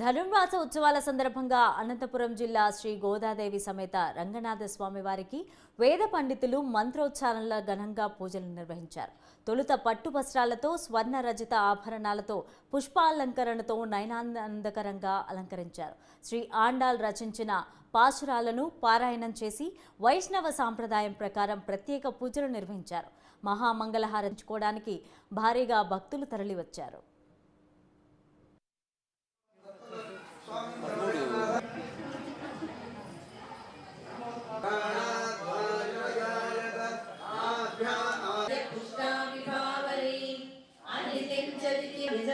ధనుర్మాస ఉత్సవాల సందర్భంగా అనంతపురం జిల్లా శ్రీ గోదాదేవి సమేత రంగనాథ స్వామి వారికి వేద పండితులు మంత్రోచ్చారణల ఘనంగా పూజలు నిర్వహించారు. తొలుత పట్టు వస్త్రాలతో స్వర్ణ రజిత ఆభరణాలతో పుష్పాలంకరణతో నయనానందకరంగా అలంకరించారు. శ్రీ ఆండాల్ రచించిన పాశురాలను పారాయణం చేసి వైష్ణవ సాంప్రదాయం ప్రకారం ప్రత్యేక పూజలు నిర్వహించారు. మహామంగళహారించుకోవడానికి భారీగా భక్తులు తరలివచ్చారు.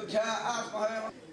look how ask I am.